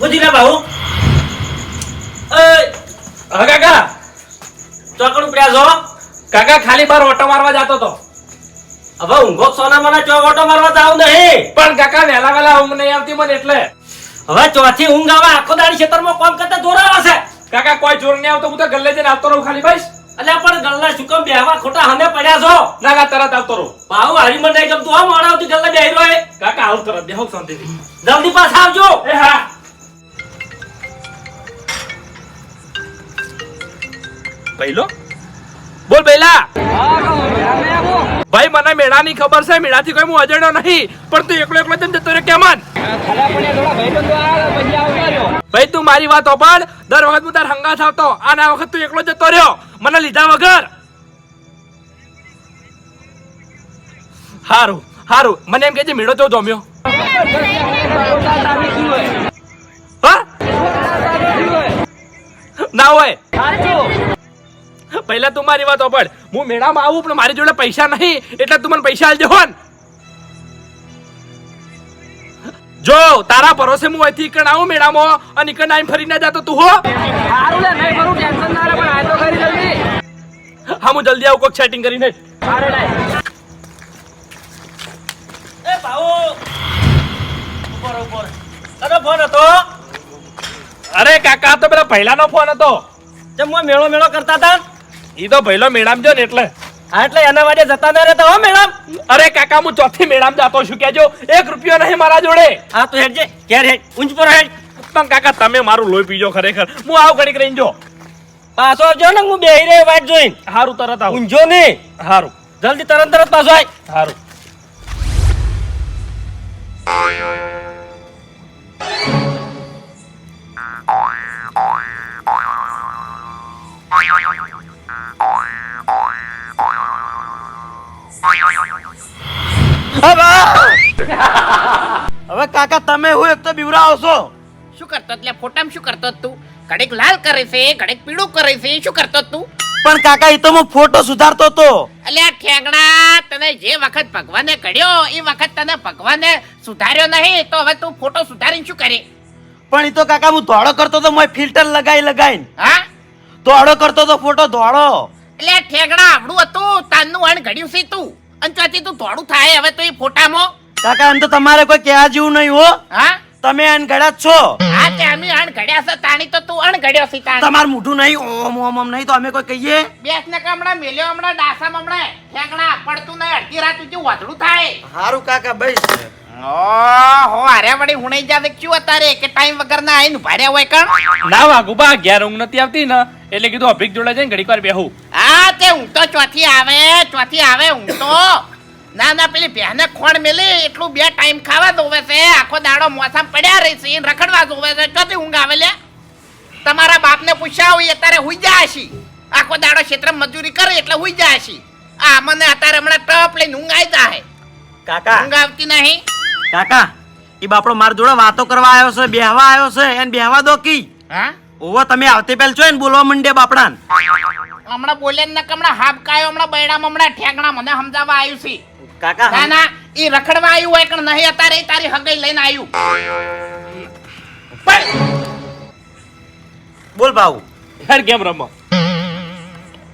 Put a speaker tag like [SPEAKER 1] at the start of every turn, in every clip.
[SPEAKER 1] બુદ્ધિના બાહુ?
[SPEAKER 2] હા કાકા,
[SPEAKER 1] ચોકડ ઉપડ્યા છો
[SPEAKER 2] કાકા, ખાલી બાર ઓટો મારવા જતો તો.
[SPEAKER 1] હવે ઊંઘો સોના મને, ચોક ઓટો મારવા જાવ નહીં.
[SPEAKER 2] પણ કાકા, વહેલા વહેલા ઊંઘ નહીં આવતી મને એટલે.
[SPEAKER 1] હવે ચોથી ઊંઘ આવે, આખો દાડી ખેતરમાં કામ કરતા દોરાવા છે.
[SPEAKER 2] કાકા, કોઈ જોર નહીં આવતો, હું તો ગલ્લે જઈને આવતો રહું, ખાલી બસ.
[SPEAKER 1] એટલે પણ ગલ્લા શું બેહવા ખોટા હમે પડ્યા છો?
[SPEAKER 2] ના ના તરત આવતો રહો.
[SPEAKER 1] બાહુ હારી મને નહીં ગમતું હા મોડા આવતી ગલ્લા બેહી રહ્યો
[SPEAKER 2] કાકા આવ તરત બેહો શાંતિથી.
[SPEAKER 1] જલ્દી પાછા આવજો.
[SPEAKER 2] એ હા. પહેલો બોલ બેલા ભાઈ મને મેળાની ખબર છે મેળાથી કોઈ હું અજણ્યો નહીં. પણ તું એકલો એકલો જતો રહ્યો કેમન? ભાઈ, તું મારી વાત ઓપાડ દર વખત હું તાર હંગા આવતો. અને આ વખત તું એકલો જતો રહ્યો. મને લીધા વગર. હારું હારું. મને એમ કે છે, મેળો તો જમ્યો. ના હોય. પહેલા તું મારી વાત ઓપડ હું મેળામાં આવું, પણ મારી જોડે પૈસા નહીં. એટલે તું મને પૈસા આલજે હોન. જો તારા ભરોસે હું અહીંથી ઈકણ આવું મેળામાં અને ઈકણ આવીને ફરી ના જાતો તું હો? હા હું જલ્દી આવું કોક સેટિંગ કરીને. જ.
[SPEAKER 1] એ ભાઉ ઉપર ઉપર. તને ફોન હતો?
[SPEAKER 2] અરે કાકા તો પેલા પહેલાનો ફોન હતો.
[SPEAKER 1] જેમ હું મેળો મેળો કરતા હતા?
[SPEAKER 2] ઈ તો પહેલો મેળામાં જો ને એટલે.
[SPEAKER 1] હા એટલે એના માટે જતા ના રહેતા હો મેડમ.
[SPEAKER 2] અરે કાકા હું ચોથી મેળામાં જાતો છું કેજો એક રૂપિયો નહીં મારા જોડે.
[SPEAKER 1] હા તો હેડજે ક્યારે હેડ ઊંચ પર હેડ.
[SPEAKER 2] પણ કાકા તમે મારું લોહી પીજો ખરેખર. હું આવ ઘડીક રહીને જો.
[SPEAKER 1] પાછો આવજો ને હું બેહી રહ્યો વાત જોઈને.
[SPEAKER 2] હારું તરત આવું.
[SPEAKER 1] ઊંઝો નહીં.
[SPEAKER 2] હારું.
[SPEAKER 1] જલ્દી તરત તરત પાછો આય.
[SPEAKER 2] હારું.
[SPEAKER 3] હવે! કાકા તમે હું એક તો બીવરાવો છો?
[SPEAKER 4] શું કરતો એટલે ફોટામાં શું કરતો તું? ઘડીક લાલ કરે છે ઘડીક પીળું કરે છે શું કરતો તું?
[SPEAKER 3] પણ કાકા એ તો હું ફોટો સુધારતો તો
[SPEAKER 4] અલ્યા ઠેગડા તને જે વખત ભગવાને ઘડ્યો એ વખત તને ભગવાને સુધાર્યો નહીં તો હવે તું ફોટો સુધારીને શું કરે?
[SPEAKER 3] પણ એ તો કાકા હું ધોળો કરતો તો મેં ફિલ્ટર લગાઈ લગાઈને.
[SPEAKER 4] હા?
[SPEAKER 3] ધોળો કરતો તો ફોટો ધોળો.
[SPEAKER 4] એટલે ઠેગડા આવડું હતું તાનનું અણ ઘડ્યું છે તું અને ત્યાંથી તું થોડું થાય હવે તો એ ફોટામાં.
[SPEAKER 3] કાકા એમ તો તમારે કોઈ કહેવા જેવું નહીં હો.
[SPEAKER 4] હા?
[SPEAKER 3] તમે ગળા છો.
[SPEAKER 4] હા તે અમે અણ ઘડ્યા છે તાણી તો તું અણ ઘડ્યો છે તાણી.
[SPEAKER 3] તમાર મોઢું નહીં ઓમ ઓમ ઓમ નહીં તો અમે કોઈ કહીએ?
[SPEAKER 4] બેસ ને કમડા હમણાં મેલ્યો હમણાં ડાસામાં હમણાં. ઠેકડા પડતું નહીં અડધી રાત સુધી વાદળું થાય.
[SPEAKER 3] હારું કાકા ભાઈ
[SPEAKER 4] ઓહો અરે વળી હુણાઈ જાવે. ક્યું અત્યારે કે ટાઈમ વગર ના આઈને ભાર્યા હોય કણ?
[SPEAKER 2] ના વાગુબા ઘેર ઊંઘ નથી આવતી ને. એટલે કીધું અભિક જોડે જઈને ઘડીક વાર બેહું.
[SPEAKER 4] આ તે ઊંઘ તો ચોથી આવે ચોથી આવે ઊંઘ તો. ના ના પેલી બેને ખોણ મેલી એટલું બે ટાઈમ ખાવા દોવે છે. આખો દાડો મોસમ પડ્યા રહી છે રખડવા દોવે છે. ચોથી ઊંઘ આવે લે. તમારા બાપને પૂછ્યા હોય અત્યારે હુઈ જાય છે આખો દાડો ક્ષેત્ર મજૂરી કરે એટલે હુઈ જાય છે આ મને અત્યારે હમણાં ટપ લઈને ઊંઘ આવી જાય
[SPEAKER 3] કાકા.
[SPEAKER 4] ઊંઘ આવતી નહીં.
[SPEAKER 3] કાકા એ બાપડો મારા જોડે વાતો કરવા આવ્યો છે બેહવા આવ્યો છે એને બેહવા દો કી.
[SPEAKER 4] હા?
[SPEAKER 3] ઓવો તમે આવતી પહેલ છો ને બોલવા મંડે બાપડાન.
[SPEAKER 4] હમણાં બોલે ને હમણાં હાફ કાયો હમણાં બૈડામાં હમણાં ઠેકણા મને સમજાવવા આવ્યું છે.
[SPEAKER 3] કાકા
[SPEAKER 4] ના ના એ રખડવા આવ્યું હોય પણ નહીં અત્યારે તારી હગઈ લઈને આવ્યું. પણ
[SPEAKER 3] બોલ ભાઉ
[SPEAKER 2] યાર કેમ રમો.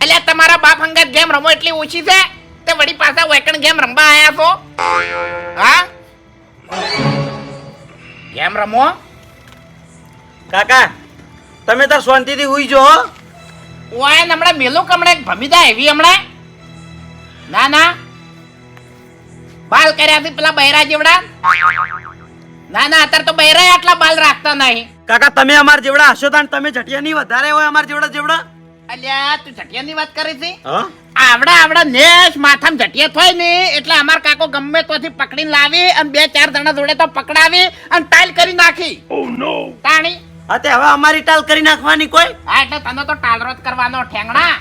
[SPEAKER 4] એટલે તમારા બાપ હંગાત ગેમ રમો એટલી ઓછી છે? તે વળી પાછા વેકણ ગેમ રમવા આયા છો? હા? ગેમ રમો?
[SPEAKER 3] કાકા તમે તાર શાંતિથી હુઈ જો
[SPEAKER 4] ઓય હમણાં મેલું કે હમણાં એક ભમીદા એવી હમણાં? ના ના. બાલ કર્યા થી પેલા બૈરા જેવડા? ના ના અત્યારે તો બૈરા આટલા બાલ રાખતા નહીં.
[SPEAKER 3] કાકા તમે અમાર જેવડા હશો તાન તમે જટિયા નહીં વધારે હોય અમાર જેવડા જેવડા?
[SPEAKER 4] અલ્યા તું જટિયાની વાત કરી છે? આવડા આવડા નેશ માથામાં જટિયા થાય ને એટલે અમાર કાકો ગમે તોથી પકડીને લાવી અને બે ચાર જણા જોડે તો પકડાવી અને ટાઈલ કરી નાખી. તાણી.
[SPEAKER 3] હા હવે અમારી ટાલ કરી નાખવાની કોઈ?
[SPEAKER 4] હા એટલે તને તો ટાલરો જ કરવાનો ઠેંગણા.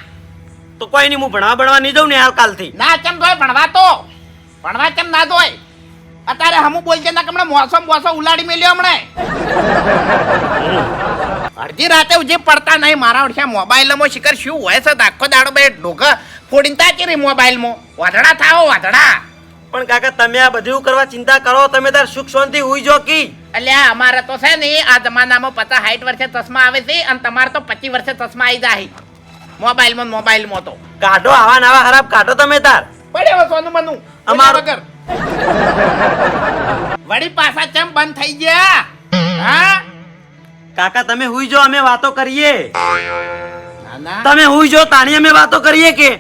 [SPEAKER 3] તો કોઈ નહીં હું ભણવા ભણવા નહીં જઉં ને હાલ કાલથી.
[SPEAKER 4] ના દોય ભણવા તો. ભણવા ચમ ના દોય અત્યારે હમું બોલજે ના હમણાં મોસમ મોસમ ઉલાડી મેલ્યો હમણે. અડધી રાતે ઉજે પડતા નહીં મારા વર્ષે મોબાઈલમાં શિખર શું હોય છે? આખો દાડો બે ઢોકા ફોડીને તાકી રહી મોબાઈલમાં. વાધડા થાઓ વાધડા
[SPEAKER 3] પણ કાકા તમે આ બધું કરવા ચિંતા કરો તમે તાર સુખ શાંતિ હુઈ જો કી.
[SPEAKER 4] અલ્યા અમારે તો છે ને આ જમાનામાં પચાસ સાઠ વર્ષે ચશ્મા આવે છે અને તમારે તો પચીસ વર્ષે ચશ્મા આવી જાય. મોબાઈલમાં મોબાઈલમાં તો.
[SPEAKER 3] કાઢો આવા નવા ખરાબ કાઢો તમે તાર.
[SPEAKER 4] પડે સોનું મનું
[SPEAKER 3] અમારો
[SPEAKER 4] વગર. વળી પાછા કેમ બંધ થઈ ગયા? હા?
[SPEAKER 3] કાકા તમે હુઈ જો અમે વાતો કરીએ. તમે હુઈ જો તાણી અમે વાતો કરીએ કે?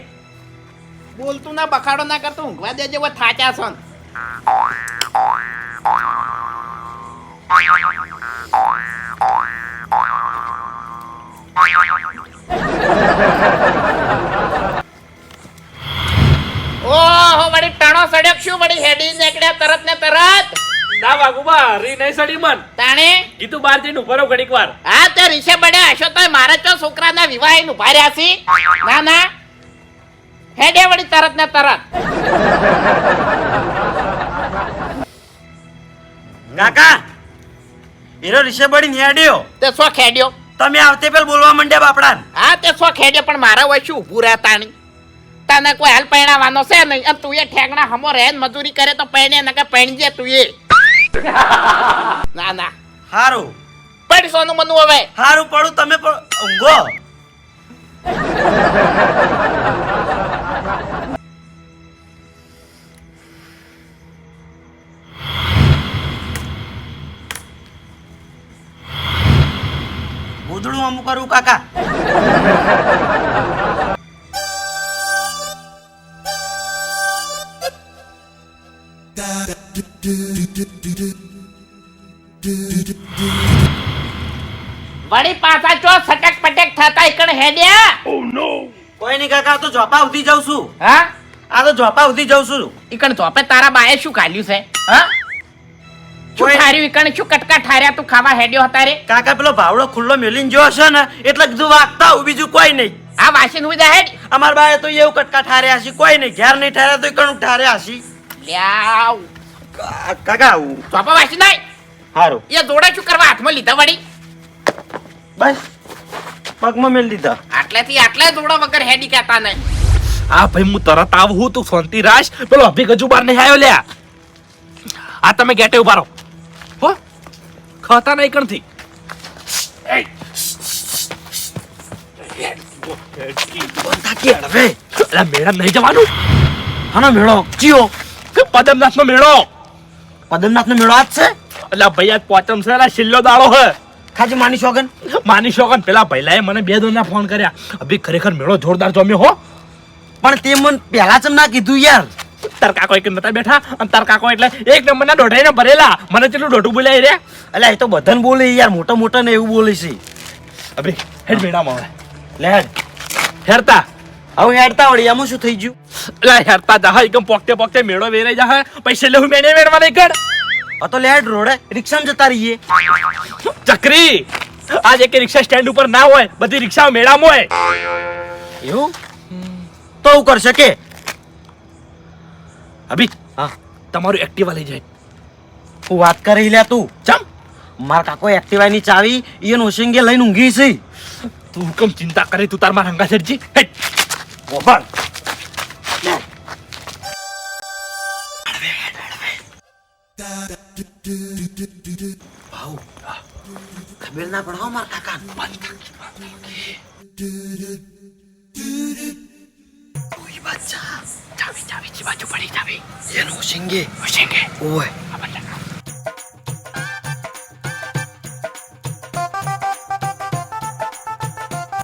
[SPEAKER 4] બોલતું ના બખાડો ના કરતો ઊંઘવા દેજે વો થાચા son વળી સડક શું વળી હેડી નીકળ્યા તરત ને તરત.
[SPEAKER 2] ના વાગુબા રી નહીં સડી મન.
[SPEAKER 4] તાણે?
[SPEAKER 2] કીધું બાર જઈને ઉભરો ઘડીક વાર.
[SPEAKER 4] હા તે રીસે બડે હશો તો મારા ચો છોકરાના વિવાહનું ભાર્યા છી. ના ના. હેડે વળી તરત ને તરત.
[SPEAKER 3] કાકા હીરો રિશે બળી નેડ્યો
[SPEAKER 4] તે સો ખેડ્યો
[SPEAKER 3] તમે આવતે પેલ બોલવા માંડ્યા બાપડા
[SPEAKER 4] હા તે સો ખેડ્યો પણ મારા હોય શું ઉભું રહેતા નહીં. તને કોઈ હાલ પહેણાવાનો છે નહીં. અને તું એ ઠેકણા હમો રહે મજૂરી કરે તો પરણે કે પહેણજે તું એ. ના ના.
[SPEAKER 3] હારું.
[SPEAKER 4] પડ સોનું મનુ હવે.
[SPEAKER 3] હારું પડું તમે પણ ઊંઘો. ગોદડું અમુક કરું કાકા.
[SPEAKER 4] વળી પાછા ચો સટક પટક થતા એકણ હેડ્યા
[SPEAKER 3] કોઈ નહીં કાકા તો જોપા ઉધી જાઉં છું.
[SPEAKER 4] હા?
[SPEAKER 3] આ તો જોપા ઉધી જાઉં છું.
[SPEAKER 4] ઈકણ જોપે તારા બાએ શું ખાલ્યું છે હા? શું
[SPEAKER 3] કોઈ-
[SPEAKER 4] ઠાર્યું ઈકણ? શું કટકા ઠાર્યા તું ખાવા હેડ્યો હતા રે
[SPEAKER 3] કાકા પેલો ભાવડો ખુલ્લો મેલીન જો હશે ને એટલે કીધું વાગતા હું બીજું કોઈ નહીં.
[SPEAKER 4] આ વાસીન હુઈ જાહેર?
[SPEAKER 3] અમાર બાએ તો એવું કટકા ઠાર્યા છે કોઈ નહીં. ઘેર નહીં ઠાર્યા તો કણું ઠાર્યા હશે
[SPEAKER 4] લ્યાવ.
[SPEAKER 3] કાકા
[SPEAKER 4] ચોપા વાસી નહીં?
[SPEAKER 3] હારું.
[SPEAKER 4] એ જોડે શું કરવા? હાથમાં લીધા વળી?
[SPEAKER 3] બસ. પગમાં મેલ દીધા.
[SPEAKER 4] આટલેથી આટલે જોડા વગર હેડી કહેતા નહીં.
[SPEAKER 2] આ ભાઈ હું તરત આવું તું શાંતિ રાખ. પેલો અભી ગજુ બાર નહીં આવ્યો લ્યા. આ તમે ગેટે ઊભા રહો. હો? ખાતા નહીં કણથી. મેડમ નહીં જવાનું.
[SPEAKER 3] હા મેળો ચિયો.
[SPEAKER 2] કે પદમનાથ નો મેળો?
[SPEAKER 3] પદમનાથ નો મેળો આજ છે?
[SPEAKER 2] એટલે ભાઈ આજ પોચમ છે અલા છેલ્લો દાડો હે
[SPEAKER 3] ખાજી માની શોગન
[SPEAKER 2] માની શોગન પેલા ભૈલાએ મને બે દોના ફોન કર્યા. અભી ખરેખર મેળો જોરદાર જમ્યો હો.
[SPEAKER 3] પણ તે મન પહેલા ચમ ના કીધું યાર.
[SPEAKER 2] તાર કાકો એક નતા બેઠા અને તાર કાકો એટલે એક નંબરના દોઢાઈને ભરેલા. મને કેટલું દોઢું બોલાય રે?
[SPEAKER 3] એટલે એ તો બધાને બોલે યાર મોટા મોટા ને એવું બોલે છે.
[SPEAKER 2] અભી હેડ મેળામાં હવે.
[SPEAKER 3] લે હેડ.
[SPEAKER 2] હેરતા.
[SPEAKER 3] હવે હેડતા વળી આમાં શું થઈ ગયું?
[SPEAKER 2] એટલે હેડતા જા એકદમ પોકતે પોકતે મેળો વેરાઈ જા પૈસે લેવું મેને મેળવા નહીં કર
[SPEAKER 3] આ તો લેડ રોડે રિક્ષામાં જતા રહીએ.
[SPEAKER 2] ચકરી આજ એક રિક્ષા સ્ટેન્ડ ઉપર ના હોય બધી રિક્ષા મેળામાં હોય.
[SPEAKER 3] એવું? તો હું કરશે કે?
[SPEAKER 2] અભી
[SPEAKER 3] હા.
[SPEAKER 2] તમારું એક્ટિવા લઈ જાય.
[SPEAKER 3] હું વાત કરી લે તું.
[SPEAKER 2] ચમ?
[SPEAKER 3] મારા કાકો એક્ટિવા ની ચાવી એ નોશિંગે લઈને ઊંઘી છે.
[SPEAKER 2] તું કમ ચિંતા કરે તું તાર મારા હંગા સરજી
[SPEAKER 3] ગોપાલ ભાઉ મારા કાકા બચ્ચા
[SPEAKER 2] ચાવી ચાવી, જી બાજુ પડી ચાવી.
[SPEAKER 3] ઈયન ઓશિંગે
[SPEAKER 2] હોશેંગે
[SPEAKER 3] ઓય.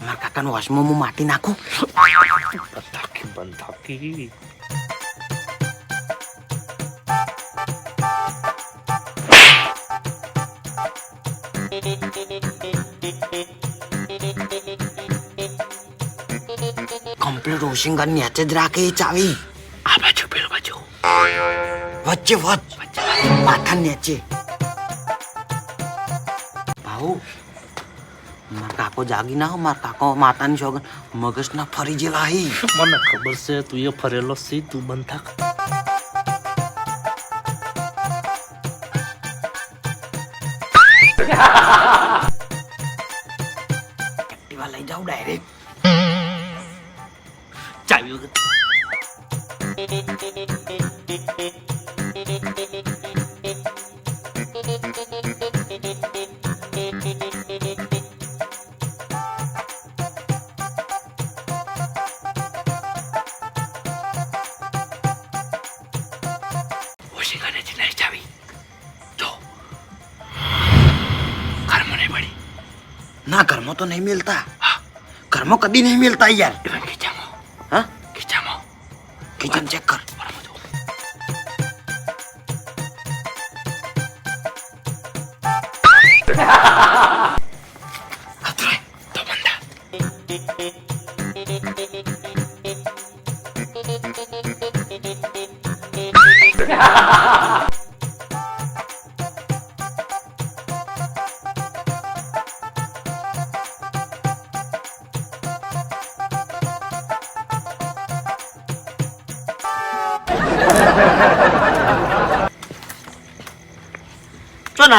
[SPEAKER 3] મારા કાકાનો વશમાં હું માટી નાખું.
[SPEAKER 2] બંધાકી બંધાકી
[SPEAKER 3] કમ્પ્લીટ ઓશિંગર નીચે જ રાખે એ ચાવી
[SPEAKER 2] આ બાજુ પેલું બાજુ
[SPEAKER 3] વચ્ચે વચ માથા નીચે ભાઉ મારા કાકો જાગી ના હો, મારા કાકો માતાની સોગન મગજ ના ફરી જેલા હી.
[SPEAKER 2] મને ખબર છે, તું એ ફરેલો સી તું બંધ ઘરમાં
[SPEAKER 3] તો નહીં મિલતા ઘરમાં કદી નહીં મિલતા યાર
[SPEAKER 2] ઇવન ખીચામાં
[SPEAKER 3] હા
[SPEAKER 2] ખીચામાં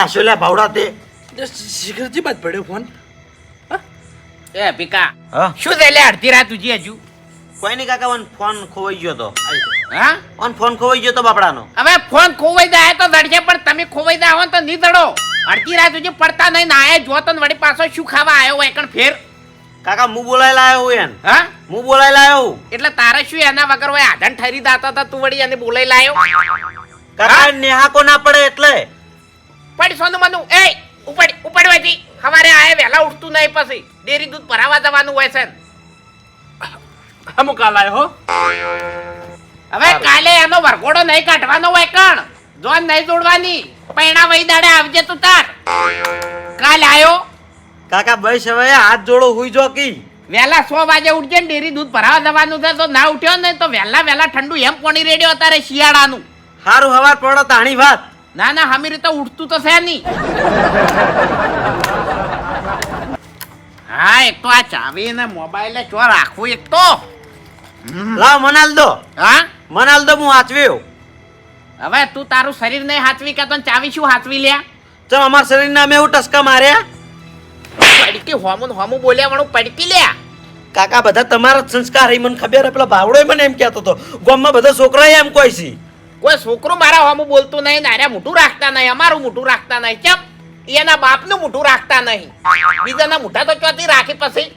[SPEAKER 3] નાસ્યો લે ભાવડા તે
[SPEAKER 2] શિખરજી બાદ પડ્યો ફોન.
[SPEAKER 4] એ ભીકા શું લે અડધી રાત ઉજી હજુ.
[SPEAKER 3] કોઈ નહીં કાકા ઓન ફોન ખોવાઈ ગયો તો.
[SPEAKER 4] હા?
[SPEAKER 3] ઓન ફોન ખોવાઈ ગયો તો બાપડાનો.
[SPEAKER 4] હવે ફોન ખોવાઈ જાય તો દડશે પણ તમે ખોવાઈ જાય હો તો નહીં દડો અડધી રાત ઉજી પડતા નહીં ના આયા જો તો વળી પાછો શું ખાવા આવ્યો હોય કણ ફેર.
[SPEAKER 3] કાકા હું બોલાય લાયો હું એન.
[SPEAKER 4] હા?
[SPEAKER 3] હું બોલાય લાયો
[SPEAKER 4] એટલે તારે શું એના વગર હોય? આધન ઠરી દાતા હતા તું વળી એને બોલાઈ લાયો.
[SPEAKER 3] કાકા નેહાકો ના પડે એટલે.
[SPEAKER 4] પડ સોનું મનું. એ ઉપડ ઉપડવાથી હવારે આયે વહેલા ઉઠતું નહીં પછી ડેરી દૂધ ભરાવા જવાનું હોય છે.
[SPEAKER 2] અમુક કાલ આવ્યો હો.
[SPEAKER 4] હવે કાલે એનો વરઘોડો નહીં કાઢવાનો હોય કણ? જોન નહીં જોડવાની. પૈણા વહી દાડે આવજે તું તાર. કાલ આયો?
[SPEAKER 3] કાકા બસ હવે હાથ જોડો હુઈ જો કી.
[SPEAKER 4] વહેલા સો વાગે ઉઠજે ને ડેરી દૂધ ભરાવા જવાનું છે. તો ના ઉઠ્યો ને તો વહેલા વહેલા ઠંડુ એમ પોણી રેડ્યો અત્યારે શિયાળાનું?
[SPEAKER 3] સારું હવાર પડો તાણી વાત
[SPEAKER 4] ના ના હમી રીતે ઉઠતું તો છે નહીં. હા એક તો આ ચાવી ને મોબાઈલ જો રાખવું એક તો.
[SPEAKER 3] લાવ મનાલ દો
[SPEAKER 4] હા?
[SPEAKER 3] મનાલ દો હું હાચવ્યો.
[SPEAKER 4] હવે તું તારું શરીર નહીં હાચવી કે તો ચાવી શું હાચવી લ્યા
[SPEAKER 3] ચમ અમાર શરીરના અમે એવું ટસકા માર્યા?
[SPEAKER 4] પડકી હોમું હોમું બોલ્યા વાળું પડકી લ્યા
[SPEAKER 3] કાકા બધા તમારા સંસ્કાર મને ખબર. પેલો ભાવડો મને એમ કહેતો હતો. ગામમાં બધા છોકરા એમ કોઈ છે.
[SPEAKER 4] કોઈ છોકરું મારા હોમું બોલતું નહીં નાર્યા મોટું રાખતા નહીં અમારું મોટું રાખતા નહીં. ચમ એના બાપનું મોટું રાખતા નહીં. બીજાના મોટા તો ચોથી રાખી પછી?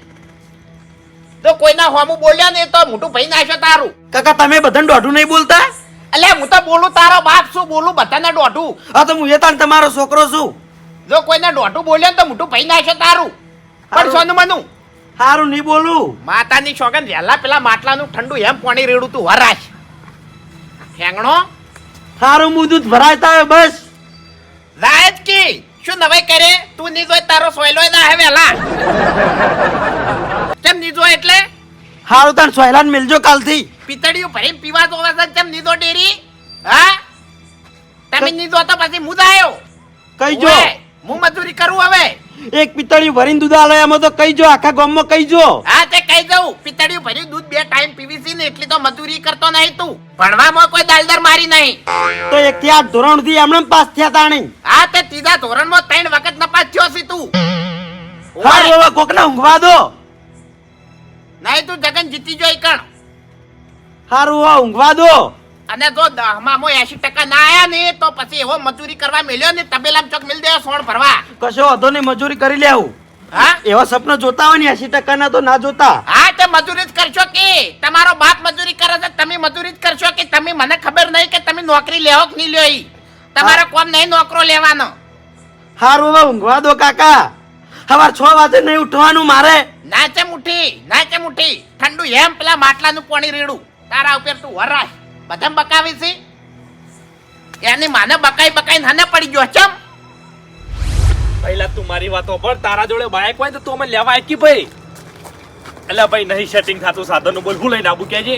[SPEAKER 4] તો કોઈના હોમું બોલ્યા ને તો મોટું ભાઈ નાખ્યો તારું.
[SPEAKER 3] કાકા તમે બધાને દોઢું નહીં બોલતા?
[SPEAKER 4] એટલે હું તો બોલું તારો બાપ શું બોલું? બધાને દોઢું.
[SPEAKER 3] હા તો હું એ તાણ તમારો છોકરો છું.
[SPEAKER 4] જો કોઈને દોઢું બોલ્યો ને તો મોટું ભાઈ નાખ્યો તારું. પણ. સોનું મનું.
[SPEAKER 3] હારું નહીં બોલું.
[SPEAKER 4] માતાની શોગન વહેલા પેલા માટલાનું ઠંડુ એમ પાણી રેડું તું હરાશ. હેંગણો
[SPEAKER 3] હારું મુદુત દૂધ ભરાયતા હોય બસ.
[SPEAKER 4] રાજ કી શું નવાઈ કરે? તું ની જોઈ તારો સોયલો ના હવે હલા કેમ ની જોઈ એટલે?
[SPEAKER 3] હારું તાણ સોયલાન મિલજો કાલથી.
[SPEAKER 4] પિતળિયું ભરી પીવા જોવા છે કેમ ની જો ડેરી? હા? તમે ની જો તો પછી મુદા આયો.
[SPEAKER 3] કઈ જો?
[SPEAKER 4] હું મજૂરી કરું હવે.
[SPEAKER 3] એક પિત્તળી ભરીને દૂધ આલે એમાં તો કઈ જો આખા ગામમાં કઈ જો?
[SPEAKER 4] હા તે કહી દઉં પિતળિયું ભરી દૂધ બે ટાઈમ પીવી છે ને એટલી તો મજૂરી કરતો નહીં તું. ભણવામાં કોઈ દાલદર મારી નહીં.
[SPEAKER 3] તો એક થી આઠ ધોરણથી એમણે પાસ થયા તાણી.
[SPEAKER 4] હા તે ત્રીજા ધોરણમાં ત્રણ વખત નપાસ થયો છે તું. હા
[SPEAKER 3] હવે કોકને ઊંઘવા દો.
[SPEAKER 4] નહીં તું જગન જીતી જોઈ કણ.
[SPEAKER 3] હારું હો ઊંઘવા દો.
[SPEAKER 4] અને જો દહમાં મો એસી ટકા ના આયા ને તો પછી એવો મજૂરી કરવા મેલ્યો ને તબેલામ ચોક મિલ દે સોણ ભરવા.
[SPEAKER 3] કશો વાંધો નહીં મજૂરી કરી લેવું
[SPEAKER 4] હા?
[SPEAKER 3] એવા સપના જોતા હોય ને એસી ટકા ના તો ના જોતા.
[SPEAKER 4] હા તે મજૂરી જ કરશો કે? તમારો બાપ મજૂરી કરે છે તમે મજૂરી જ કરશો કે? તમે મને ખબર નહીં કે તમે નોકરી લેવો કે નહીં ઈ? તમારો કોમ નહીં નોકરો લેવાનો.
[SPEAKER 3] હારું હવે ઊંઘવા દો કાકા. સવાર છ વાગે નહીં ઉઠવાનું મારે.
[SPEAKER 4] ના ચેમ ઉઠી ના ચેમ ઉઠી. ઠંડુ એમ પેલા માટલાનું પાણી રેડું. તારા ઉપર તું વરાશ. બધા બકાવે છે? એની માને બકાઈ બકાઈ નાને પડી ગયો, ચમ.
[SPEAKER 2] પહેલા તું મારી વાતો પર તારા જોડે બાઈક હોય તો તું અમે લેવા આકી ભાઈ? એટલે ભાઈ, નહીં સેટિંગ થતું, સાધનનું બોલ, હું લઈને આવું, કેજે.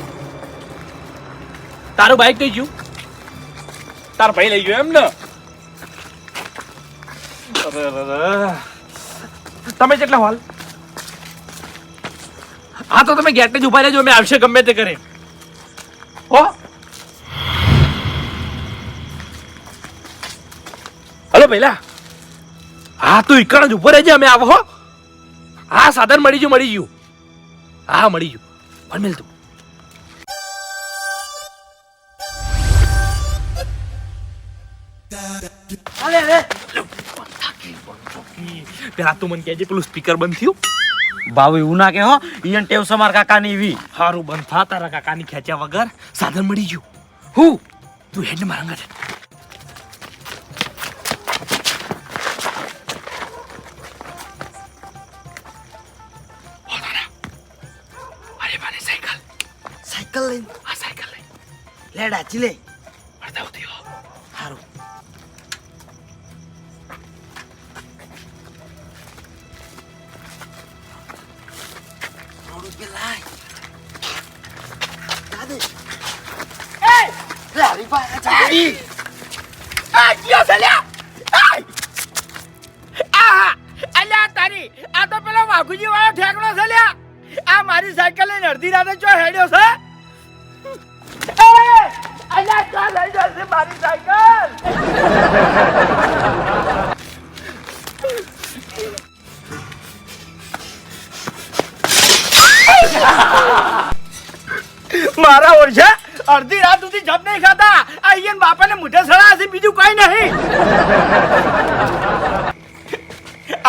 [SPEAKER 2] તારું બાઈક કઈ ગયું? તાર ભાઈ લઈ ગયો એમ ને. તમે કેટલા હાલ. હા, તો તમે ગેટ જ ઊભા રહેજો, અમે આવશે ગમે તે કરે. હો? હલો પેલા હા તું ઈકણ જ ઊભો રહેજે અમે આવો હા. સાધન મળી ગયું મળી ગયું. હા મળી ગયું. પણ મિલ પેલા તું મને કહેજે પેલું સ્પીકર બંધ થયું.
[SPEAKER 3] ભાવ એવું ના કે હો. ઈયન ટેવ સમાર કાકા ની એવી.
[SPEAKER 2] સારું બંધ થા. તારા કાકાની ખેંચ્યા વગર સાધન મળી ગયું. હું તું હેડ મારા અંગા
[SPEAKER 3] લે
[SPEAKER 2] ચીલે ઉધી હો
[SPEAKER 3] સારું રોડ ઉપર લાય દાદે એ! લારી આ ચાલી
[SPEAKER 5] આ જીઓ સલ્યા આય! અલ્યા તારી આ તો પેલો વાઘુજી વાળો ઠેકડો છે લ્યા. આ મારી સાયકલ લઈને અડધી રાતે ચો હેડ્યો છે! લઈ મારી મારા ઓરછા, અડધી રાત સુધી જપ નહીં ખાતા. આ અહીંયા બાપાને મુઠે સડા હશે, બીજું કઈ નહીં.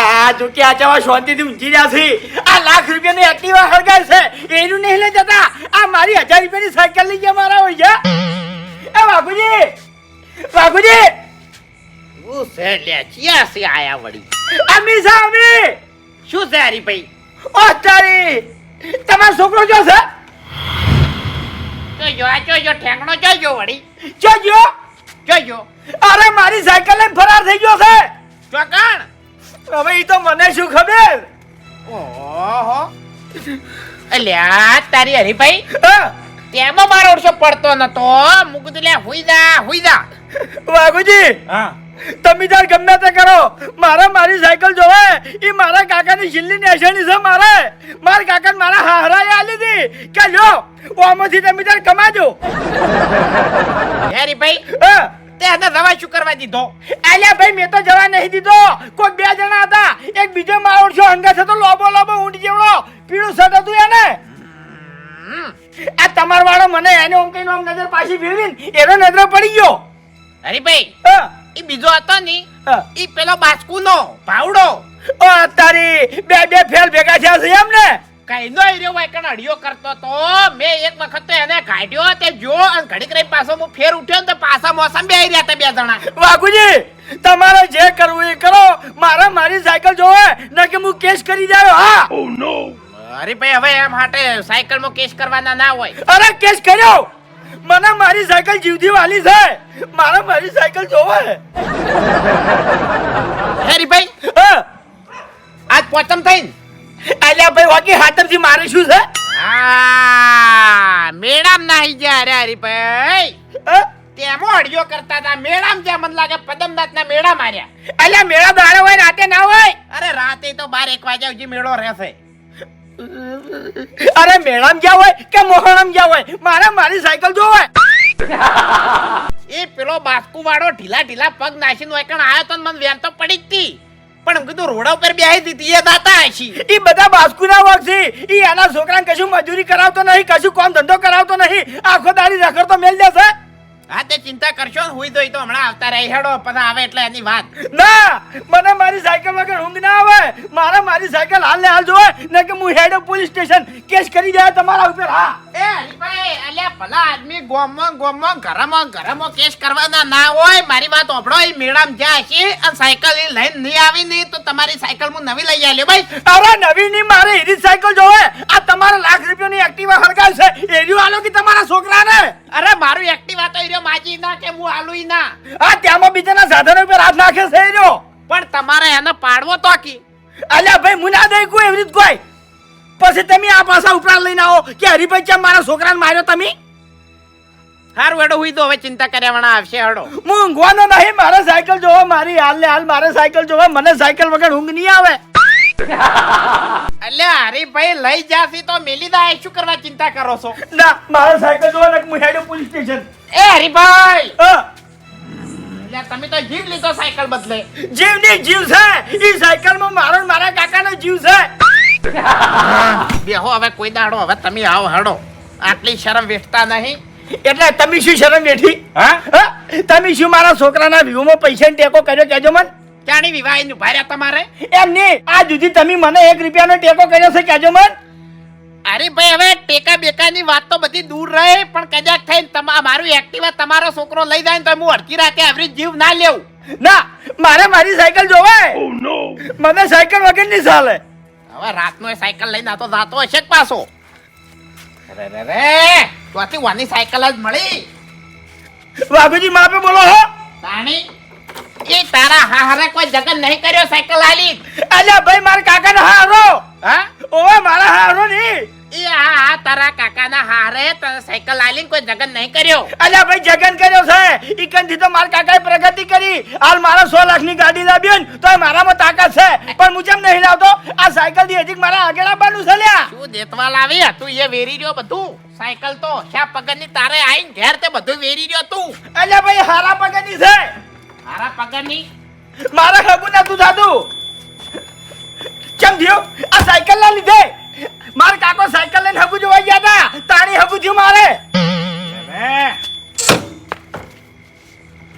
[SPEAKER 5] આ જો કે આ જવા શાંતિથી ઊંઘી રહ્યા છે. આ લાખ રૂપિયાની એક્ટિવા હળગાય છે. એનું નહીં લઈ જતા. આ મારી હજાર રૂપિયાની સાયકલ લઈ ગયા મારા હોય બાપુજી બાપુજી!
[SPEAKER 4] હું છે લે? ચિયા છે આયા વળી?
[SPEAKER 5] અમી છે અમી
[SPEAKER 4] શું છે હરીભાઈ
[SPEAKER 5] ઓ તારી! તમારો છોકરો જો છે?
[SPEAKER 4] જોજો આ જોજો ઠેકણો જોજો વળી.
[SPEAKER 5] જો જો
[SPEAKER 4] જોજો
[SPEAKER 5] અરે મારી સાયકલ લઈને ફરાર થઈ ગયો છે!
[SPEAKER 4] ચોકણ
[SPEAKER 5] હવે ઈ તો મને શું ખબર?
[SPEAKER 4] ઓહો. અલ્યા તારી હરીભાઈ
[SPEAKER 5] હા?
[SPEAKER 4] તેમાં મારો ઓરસો પડતો નતો મુકુદ લે હુઈ જા હુઈ જા.
[SPEAKER 5] વાઘુજી
[SPEAKER 2] હા.
[SPEAKER 5] તમે તાર ગમે તે કરો. મારે મારી સાયકલ જોવે એ મારા કાકાની છેલ્લી નેશની છે મારે. મારા કાકા મારા હાહરાએ આલી હતી કે લ્યો ઓમાંથી તમે તાર કમાજો.
[SPEAKER 4] હેરી
[SPEAKER 5] ભાઈ
[SPEAKER 4] તે એને દવા શું કરવા દીધો?
[SPEAKER 5] આલ્યા ભાઈ મેં તો જવા નહીં દીધો. કોઈ બે જણા હતા. એક બીજો મારો છો હંગા છે તો લોબો લોબો ઊંડી જેવડો પીળું શર્ટ હતું એને. આ તમાર વાળો મને એને ઓમ કઈ આમ નજર પાછી ફેરવીને એનો નજર પડી ગયો.
[SPEAKER 4] અરે
[SPEAKER 5] ભાઈ
[SPEAKER 4] ઈ બીજો હતો ની
[SPEAKER 5] એ
[SPEAKER 4] ઈ પેલો બાસ્કુનો ભાવડો.
[SPEAKER 5] ઓ તારી બે બે ફેલ ભેગા થયા છે એમ ને?
[SPEAKER 4] કઈનો હીરો વાયકણ અડિયો કરતો તો. મેં એક વખત તો એને કાઢ્યો તે જો અને ઘડીક રહી પાછો હું ફેર ઉઠ્યો ને તો પાછા મોસમ બે રહ્યા હતા બે જણા.
[SPEAKER 5] વાઘુજી તમારે જે કરવું એ કરો. મારે મારી સાયકલ જોવે ન કે હું કેસ કરી જાય હા.
[SPEAKER 4] હરીભાઈ હવે એમ હાટે સાયકલમાં કેસ કરવાના ના હોય.
[SPEAKER 5] અરે કેસ કર્યો? મને મારી સાયકલ જીવતી વાલી છે. મારે મારી સાયકલ જોવે.
[SPEAKER 4] હેરી
[SPEAKER 5] ભાઈ
[SPEAKER 4] આજ પોચમ થઈને?
[SPEAKER 5] અલ્યા ભાઈ વાકી હાથરથી મારે શું છે?
[SPEAKER 4] હા મેળામ નાહી ગયા અરે હરી
[SPEAKER 5] ભાઈ.
[SPEAKER 4] તેમો અડિયો કરતા હતા મેડમ જ્યાં મને લાગે પદમનાથ ના મેળા માર્યા.
[SPEAKER 5] અલ્યા મેળા દાડે હોય રાતે ના હોય.
[SPEAKER 4] અરે રાતે તો બાર એક વાગ્યા સુધી મેળો રહેશે.
[SPEAKER 5] અરે મેળામ ગયા હોય કે મોહણમ ગયા હોય? મારે મારી સાયકલ જોવે.
[SPEAKER 4] એ પેલો બાસ્કુ વાળો ઢીલા ઢીલા પગ નાખીને વાયકણ આવ્યો તો મને વેન તો પડી જ તી. પણ હું કીધું રોડા ઉપર બેહી દીધી એ દાતા હશી
[SPEAKER 5] એ બધા બાસ્કુના વર્ગ છે. એ એના છોકરાને કશું મજૂરી કરાવતો નહીં કશું કામ ધંધો કરાવતો નહીં. આખો દાડી રખડતો મેલ દેશે.
[SPEAKER 4] હા તે ચિંતા કરશો ને હુઈ દોઈ તો હમણાં આવતા રહી હેડો પછી આવે એટલે એની વાત.
[SPEAKER 5] ના મને મારી સાયકલ વગર ઊંઘ ના આવે. મારે મારી સાયકલ હાલ ને હાલ જોવે ને કે હું હેડો પોલીસ સ્ટેશન કેસ કરી દે તમારા ઉપર હા.
[SPEAKER 4] એ હરીભાઈ અલ્યા ભલા આદમી ગોમમાં ગોમમાં ઘરમાં ઘરમાં કેસ કરવાના ના હોય મારી વાત ઓભળો એ મેળામાં જ્યાં છે અને સાયકલ એ લઈને નહીં આવી નહીં તો તમારી સાયકલ હું નવી લઈ આવ્યો ભાઈ.
[SPEAKER 5] અરે નવી ની મારે હીરી સાયકલ જોવે. આ તમારા લાખ રૂપિયાની એક્ટિવા હરગાવ છે એરિયો આલો કે તમારા છોકરાને?
[SPEAKER 4] અરે મારું એક્ટિવા તો ઈર્યો માજી ના કે હું આલુઈ ના.
[SPEAKER 5] આ ત્યાંમાં બીજાના સાધનો પર હાથ નાખે છે એરિયો
[SPEAKER 4] પણ તમારે એને પાડવો તો કી.
[SPEAKER 5] અલ્યા ભાઈ મુના દઈ કોઈ એવી રીત કોઈ. પછી તમે આ પાછા ઉપરાંત લઈને આવો કે હરિભાઈ ચમ મારા છોકરાને માર્યો તમે?
[SPEAKER 4] હારું હેડો હુઈ દો હવે ચિંતા કર્યા વણા આવશે હેડો.
[SPEAKER 5] હું ઊંઘવાનો નહીં મારે સાયકલ જોવો મારી હાલ ને હાલ મારે સાયકલ જોવો મને સાયકલ વગર ઊંઘ નહીં આવે.
[SPEAKER 4] અલ્યા હરીભાઈ લઈ જાસી તો મેલી દા શું કરવા ચિંતા કરો છો?
[SPEAKER 5] ના મારે સાયકલ જોવા ને હું હેડો પોલીસ સ્ટેશન
[SPEAKER 4] એ હરીભાઈ! અલ્યા તમે તો જીવ લીધો સાયકલ બદલે.
[SPEAKER 5] જીવની જીવ છે. ઈ સાયકલમાં મારો ને મારા કાકાનો જીવ છે.
[SPEAKER 4] બેહો હવે કોઈ દાડો હવે તમે આવો હેડો. આટલી શરમ વેઠતા નહીં.
[SPEAKER 5] એટલે તમે શું શરમ બેઠી
[SPEAKER 2] હા?
[SPEAKER 5] હા? તમે શું મારા છોકરાના વ્યૂમાં પૈસાની ટેકો કર્યો? કેજો મન.
[SPEAKER 4] ચાણી વિવાહ એનું રહ્યા તમારે?
[SPEAKER 5] એમ નહીં. આ જુજી તમે મને એક રૂપિયાનો ટેકો કર્યો છે કેજો મન.
[SPEAKER 4] અરે ભાઈ હવે ટેકા બેકાની વાત તો બધી દૂર રહે પણ કદાચ થઈને તમા મારું એક્ટિવા તમારો છોકરો લઈ જાય ને તો હું અડધી રાતે આવરી જીવ ના લેવું.
[SPEAKER 5] ના મારે મારી સાયકલ જોવે. મને સાયકલ વગર નહીં ચાલે.
[SPEAKER 4] હવે રાતનો એ સાયકલ લઈને તો જાતો હશે જ પાછો? અરે રે રે ચોથી વાની સાયકલ જ મળી.
[SPEAKER 5] બાબુજી માપે બોલો હો.
[SPEAKER 4] તાણી એ તારા હારે કોઈ જગન નહીં કર્યો સાયકલ આલી.
[SPEAKER 5] અલ્યા ભાઈ મારા કાકાનો હારો.
[SPEAKER 4] હા?
[SPEAKER 5] ઓવે મારા હારો નહીં
[SPEAKER 4] એ આ આ તારા કાકાના હારે તને સાયકલ આલી કોઈ જગન નહીં કર્યો.
[SPEAKER 5] અલ્યા ભાઈ જગન કર્યો છે. ઈકનથી તો મારા કાકાએ પ્રગતિ કરી. હાલ મારા સો લાખની ગાડી લાવ્યો ને તો મારામાં તાકાત છે. પણ હું કેમ નહીં લાવતો આ સાયકલથી હજી મારા આગળ આવવાનું છે લ્યા.
[SPEAKER 4] શું દેતવા લાવી તું એ વેરી રહ્યો બધું? સાયકલ તો શા ની તારે આઈને ઘેર તે બધું વેરી રહ્યો તું.
[SPEAKER 5] અલ્યા ભાઈ હારા પગની છે.
[SPEAKER 4] મારા પગરની
[SPEAKER 5] મારા ના તું થતું કેમ થયું? આ સાયકલ ના લીધે? માર કાકો સાયકલ લઈને હબુ જોવા ગયા હતા તાણી હબુ થયું મારે.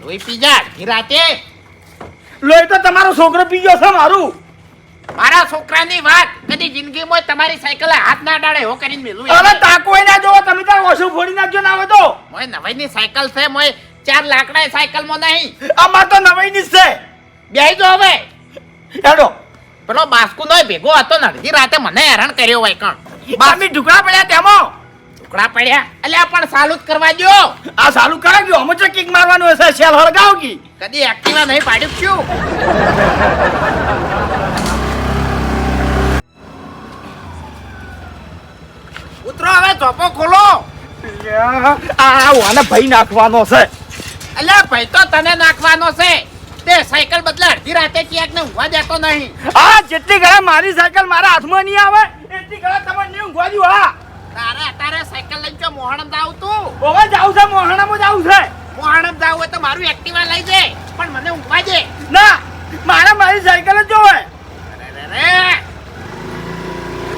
[SPEAKER 4] લોહી પી જા રાતે.
[SPEAKER 5] લોહી તો તમારો છોકરો પીજો છે મારું.
[SPEAKER 4] મારા છોકરાની વાત કદી જિંદગીમાં તમારી સાયકલ હાથ ના ડાળે હો કરીને મેલું
[SPEAKER 5] અરે તાકો ના જોવો તમે તાર ઓછું ફોડી નાખજો ના આવે તો
[SPEAKER 4] મોય નવાઈની સાયકલ છે મોય ચાર લાકડા સાયકલમાં નહીં.
[SPEAKER 5] અમાર તો નવાઈ ની છે.
[SPEAKER 4] બેહી જો હવે.
[SPEAKER 5] હેડો.
[SPEAKER 4] પેલો બાસ્કુ નો ભેગો હતો ને અડધી રાતે મને હેરાન કર્યો હોય કણ.
[SPEAKER 5] બામી ઢુકડા પડ્યા તેમાં?
[SPEAKER 4] ઢુકડા પડ્યા? અલ્યા પણ સાલું જ કરવા દો
[SPEAKER 5] આ સાલું કરા ગયો અમે કિક મારવાનું હશે. શેલ હળગાવ કી.
[SPEAKER 4] કદી એક્ટિવા નહીં પાડ્યું છું ઉતરો હવે ચોપો ખોલો.
[SPEAKER 5] આ વાને ભાઈ નાખવાનો છે.
[SPEAKER 4] અલ્યા ભાઈ તો તને નાખવાનો છે. તે સાયકલ બદલે અડધી રાતે ક્યાંક ને ઊંઘવા દેતો નહીં.
[SPEAKER 5] આ જેટલી ઘણા મારી સાયકલ મારા હાથમાં નહીં આવે એટલી ઘણા તમે નહીં ઊંઘવા દઉં હા.
[SPEAKER 4] તારે અત્યારે સાયકલ લઈને જો મોહણમ જાવ તું?
[SPEAKER 5] હવે જાવ છે મોહણમ જાવ છે.
[SPEAKER 4] મોહણમ જાવ હોય તો મારું એક્ટિવા લઈ દે પણ મને ઊંઘવા દે.
[SPEAKER 5] ના મારે મારી સાયકલ જ જોવે.
[SPEAKER 4] અરે રે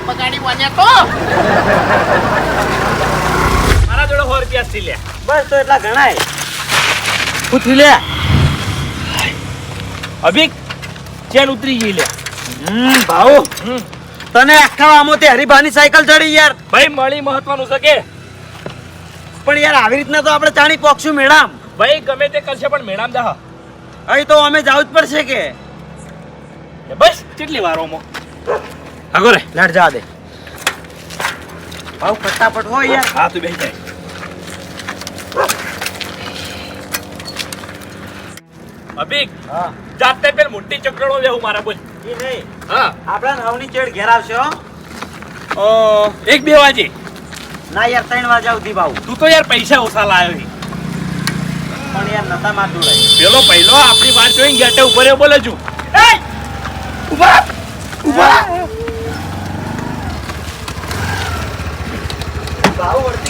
[SPEAKER 4] બગાડી વાજ્યા તો?
[SPEAKER 2] મારા જોડે 100 રૂપિયા સી લે.
[SPEAKER 3] બસ તો એટલા ગણાય
[SPEAKER 5] પૂછી લે.
[SPEAKER 2] અભિક ચેન ઉતરી ગઈ લે.
[SPEAKER 3] હમ ભાઉ. તને આખા આમો તે હરિભાની સાયકલ ચડી યાર.
[SPEAKER 2] ભાઈ મળી મહત્વનું છે કે?
[SPEAKER 3] પણ યાર આવી રીતના તો આપણે ચાણી પોક્ષું મેડમ
[SPEAKER 2] ભાઈ ગમે તે કરશે પણ મેળામ દા
[SPEAKER 3] અહીં તો અમે જવું જ પડશે કે.
[SPEAKER 2] બસ કેટલી વારોમાં. આગો રે
[SPEAKER 3] લાડ જા દે. ભાવ ફટાફટ હોય યાર.
[SPEAKER 2] હા તું બેસી જાય. અભિક
[SPEAKER 3] હા.
[SPEAKER 2] જાતે પેલ મોટી ચક્રડો લેવું મારા બોલ.
[SPEAKER 3] એ નહીં.
[SPEAKER 2] હા.
[SPEAKER 3] આપણા નવની ચેડ ઘેર આવશે હો.
[SPEAKER 2] એક બે વાજે.
[SPEAKER 3] ના યાર ત્રણ વાગે સુધી ભાવ
[SPEAKER 2] તું તો યાર પૈસા ઓછા લાવ્યો.
[SPEAKER 3] પણ યાર નતા માર જોડે
[SPEAKER 2] પેલો પહેલો આપણી વાત જોઈને ગેટે ઉપર રહ્યો બોલે છું.
[SPEAKER 5] એ!
[SPEAKER 3] ઊભા ઊભા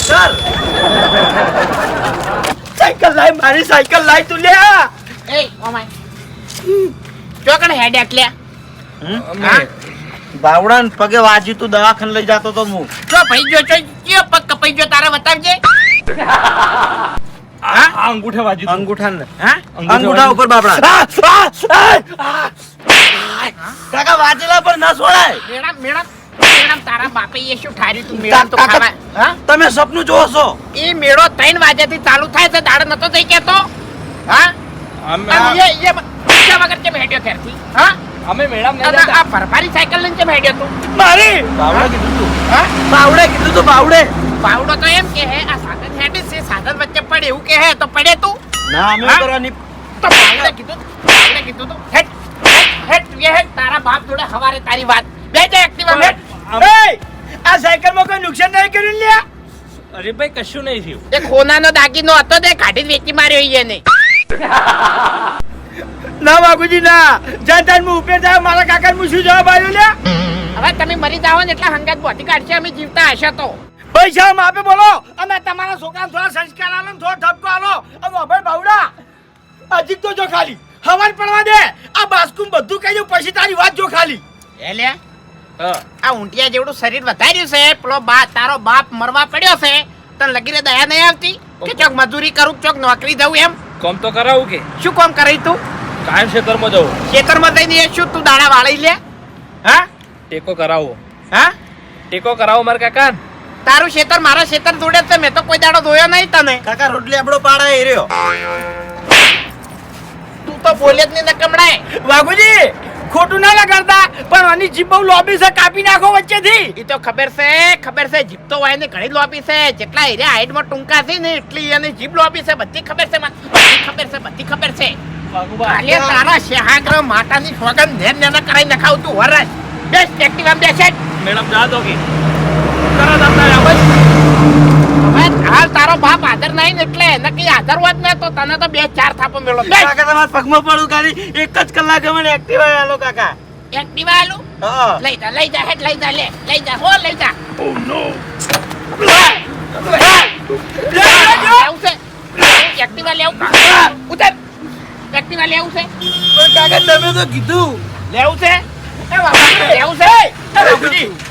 [SPEAKER 3] કર.
[SPEAKER 5] સાયકલ લાય મારી સાયકલ લાય તું લે
[SPEAKER 4] એ ઓમાય. ચોકણ હેડ એટલે.
[SPEAKER 3] બાવડાન પગે વાજ્યું તું દવાખાને લઈ જતો તો હું.
[SPEAKER 4] જો ભાઈ જો જો કયો પગ કપાઈ ગયો તારે બતાવજે.
[SPEAKER 2] હા? અંગૂઠે વાજ્યું અંગૂઠા
[SPEAKER 3] ને
[SPEAKER 4] હા?
[SPEAKER 2] અંગૂઠા
[SPEAKER 3] ઉપર બાબડા. કાકા વાજેલા પર ના છોડાય.
[SPEAKER 4] મેડમ મેડમ મેડમ તારા બાપે એ શું ઠાર્યું તું? મેડમ તો ખાવા હા?
[SPEAKER 3] તમે સપનું જોવો છો
[SPEAKER 4] એ મેળો ત્રણ વાગ્યાથી ચાલુ થાય છે દાડો નતો થઈ કેતો હા?
[SPEAKER 2] અમે
[SPEAKER 4] એ એ પૈસા વગર કેમ હેડ્યો ઘેરથી? હા?
[SPEAKER 2] અમે મેળામ નહીં
[SPEAKER 4] આ ભરભારી સાયકલ લઈને કેમ હેડ્યો તું?
[SPEAKER 5] મારી?
[SPEAKER 3] બાવડે કીધું તું.
[SPEAKER 4] હા?
[SPEAKER 3] બાવડે કીધું તું બાવડે
[SPEAKER 4] પાવડો તો એમ કે હે આ સાધન હેડે છે સાધન વચ્ચે પડે એવું કે હે તો પડે તું.
[SPEAKER 3] ના અમે કરવાની
[SPEAKER 4] તો પાવડે કીધું પાવડે કીધું તું. હેડ હેડ હેડ તું હેડ તારા બાપ જોડે હવારે તારી વાત. બે જાય એક્ટિવા હેડ!
[SPEAKER 5] આ સાયકલમાં કોઈ નુકસાન નહીં કર્યું લ્યા?
[SPEAKER 2] અરે ભાઈ કશું નહીં થયું.
[SPEAKER 4] એ ખોનાનો દાગીનો હતો તે કાઢી વેચી માર્યો એને.
[SPEAKER 5] ના બાપુજી ના. જ્યાં ત્યાં હું ઉપેર જાય મારા કાકા હું શું જવાબ આવ્યો લે
[SPEAKER 4] હવે તમે મરી જાવ ને એટલે હંગાત બોધી કાઢશે અમે જીવતા હશે તો.
[SPEAKER 5] પૈસા માપે બોલો. અમે તમારા છોકરાને થોડા સંસ્કાર આલો થોડો ઠપકો આલો. અમે અભય બાવડા. અજીત તો જો ખાલી. હવાન પડવા દે. આ બાસ્કુમ બધું કહી દઉં પછી તારી વાત જો ખાલી.
[SPEAKER 4] એ લે. આ ઊંટિયા જેવડું શરીર વધાર્યું છે પેલો બા તારો બાપ મરવા પડ્યો છે તને લગીને દયા નહીં આવતી? કે ચોક મજૂરી કરું ચોક નોકરી જવું એમ?
[SPEAKER 2] કોમ તો કરાવું કે?
[SPEAKER 4] શું કામ કરાવી તું?
[SPEAKER 2] કાયમ ખેતરમાં જવું.
[SPEAKER 4] ખેતરમાં જઈને એ શું તું દાણા વાળી લે? હા?
[SPEAKER 2] ટેકો કરાવો.
[SPEAKER 4] હા?
[SPEAKER 2] ટેકો કરાવો મારા કાકા
[SPEAKER 4] તારું ખેતર મારા ખેતર જોડે છે મેં તો કોઈ દાડો ધોયો નહીં તને.
[SPEAKER 3] કાકા રોટલી આપણો પાડા એ રહ્યો.
[SPEAKER 4] તું તો બોલે જ નહીં નકમડાય
[SPEAKER 5] વાઘુજી! ખોટું ના લગાડતા પણ આની જીભ બહુ લોબી છે કાપી નાખો વચ્ચેથી.
[SPEAKER 4] એ તો ખબર છે ખબર છે જીભ તો વાય ને ઘણી લોબી છે. જેટલા એરિયા હાઈટમાં ટૂંકા છે ને એટલી એની જીભ લોબી છે. બધી ખબર છે મને. બધી ખબર છે બધી ખબર છે. કાલે તારા શેહાગ્ર માતાની સોગન નેન નેન કરાઈ નખાવ તું વરસ બેસ્ટ એક્ટિવા બેસે.
[SPEAKER 2] મેડમ જા દો કે. કરા દાતા આવાજ
[SPEAKER 4] હવે હાલ તારો બાપ હાજર નહીં ને એટલે નક્કી હાજર હોત ને તો તને તો બે ચાર થાપો મેળો.
[SPEAKER 3] કાકા તમારા પગમાં પડું ખાલી. એક જ કલાક મને એક્ટિવા આલો કાકા.
[SPEAKER 4] એક્ટિવા આલું લઈ જા લઈ જા હેડ લઈ જા લે લઈ જા હો લઈ જા. લેવું છે એક્ટિવા લેવું ઉતર એક્ટિવા લેવું છે
[SPEAKER 3] કાકા તમે તો કીધું.
[SPEAKER 4] લેવું છે લેવું છે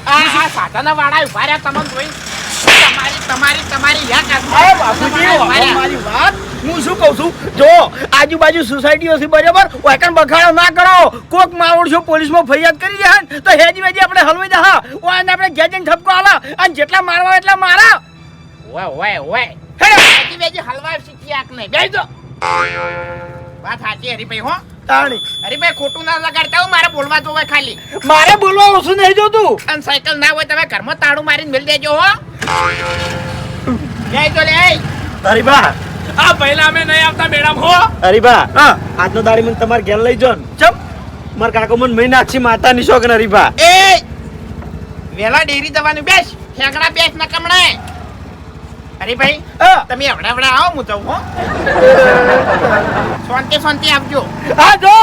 [SPEAKER 4] આ સાધના વાળા ઊભા રહ્યા તમને જોઈ. તમારી તમારી તમારી યા કાઢ
[SPEAKER 5] અરે બાપુજી વાહ, મારી વાત હું શું કહું છું? જો આજુબાજુ સોસાયટીઓ છે બરાબર બખાડો ના કરો. કોક માવડશો પોલીસમાં ફરિયાદ કરી દે તો હેજી વેજી આપણે હલવી દે હા. ઓયને આપણે ઘેર ઠપકો આલા. અને જેટલા મારવા એટલા મારા.
[SPEAKER 4] ઓય ઓય ઓય. હેડો. બેજી બેજી હલવા શીખી આક નહીં. વાત સાચી હરીભાઈ હો.
[SPEAKER 5] તાણી.
[SPEAKER 4] અરે ભાઈ ખોટું ના લગાડતા હો મારે બોલવા જોવે ખાલી.
[SPEAKER 5] મારે બોલવા ઓછું નહીં જોતું.
[SPEAKER 4] અને સાયકલ ના હોય તમે ઘરમાં તાળું મારીને મેલ દેજો હો. જય તો લે
[SPEAKER 3] હરીબા
[SPEAKER 2] આ પહેલા અમે નહીં આવતા મેડમ હો.
[SPEAKER 3] અરે
[SPEAKER 5] બા
[SPEAKER 3] આજનો દાડી મને તમારે ઘેર લઈ જો
[SPEAKER 5] ચમ.
[SPEAKER 3] માર કાકો મને મહિના આખી માતાની શોખ હરીબા
[SPEAKER 4] એ વેલા ડેરી જવાનું બેસ. ઠેકડા બેસ ન કમણે હરીભાઈ તમે હમણાં હમણાં આવો હું જઉં હો. શાંતિ શાંતિ આપજો.
[SPEAKER 5] હા જો.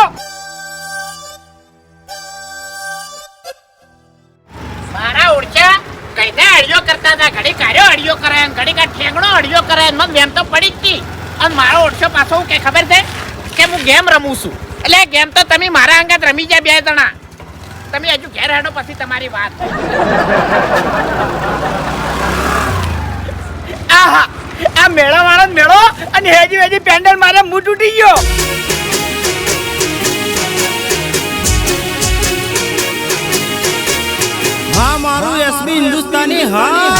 [SPEAKER 4] મારા ઓળખ્યા કઈને અડિયો કરતા હતા. ઘડી કાર્યો અડિયો કરે ઘડી કા ઠેંગણો અડિયો કરે મને વેમ તો પડી જ હતી. અને મારો ઓળખ્યો પાછો હું કે ખબર છે? કે હું ગેમ રમું છું. એટલે ગેમ તો તમે મારા અંગાત રમી જાય બે જણા. તમે હજુ ઘેર હેડો પછી તમારી વાત.
[SPEAKER 5] આહા. આ મેળા વાળા મેળો અને હેજી વેજી પેન્ડલ મારે મું તૂટી ગયો.
[SPEAKER 6] હા મારું એસબી હિન્દુસ્તાની હા.